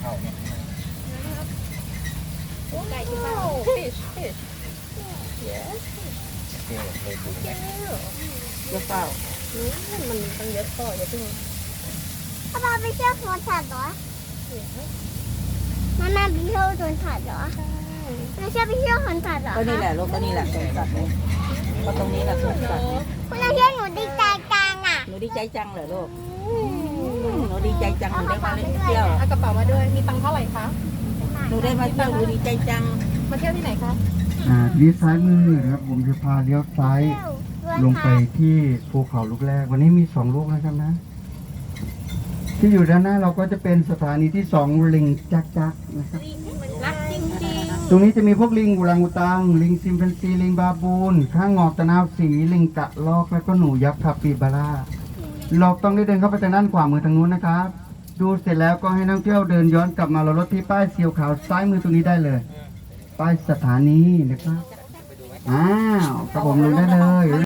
เข้าเนี่ยไก่ที่บ้าน fish fish yes เที่ยวเลยดูเนี่ยอย่าเฝ้าอืมมันตั้งเยอะต่ออย่าเพิ่ง爸爸ไปเที่ยวสวนสัตว์เหรอมามาไปเที่ยวสวนสัตว์เหรอไม่ใช่ไปเที่ยวสวนสัตว์เหรอก็นี่แหละลูกก็นี่แหละสวนสัตว์เลยก็ตรงนี้แหละสวนสัตว์คุณเราเที่ยวหนูดีใจจังอะหนูดีใจจังเหรอลูก ดีใจจังหนูได้มาเล่นเที่ยวเอากระเป๋ามาด้วยมีตังค์เท่าไหร่คะหนูได้มาเที่ยวหนูดีใจจังมาเที่ยวที่ไหนคะอ่าทีนี้ซ้ายมือนะครับผมจะพาเลี้ยวซ้ายเที่ยวสวนลงไปสัตว์ที่ภูเขาลูกแรก วันนี้มีสองลูกนะครับนะ ที่อยู่ด้านหน้าเราก็จะเป็นสถานีที่สองลิงจักจักนะครับรักจริงตรงนี้จะมีพวกลิงอุรังอุตัง ลิงซิมแปนซีลิงบาบูนข้างงอกตะนาวสีลิงกะลอกแล้วก็หนูยักษ์คาปิบาร่า เราต้องได้เดินเข้าไปทางด้านขวามือทางนู้นนะครับ ดูเสร็จแล้วก็ให้นักเที่ยวเดินย้อนกลับมาเรารถที่ป้ายเสียวขาวซ้ายมือตรงนี้ได้เลย ป้ายสถานีนะครับอ้าวกระผมลงได้เลย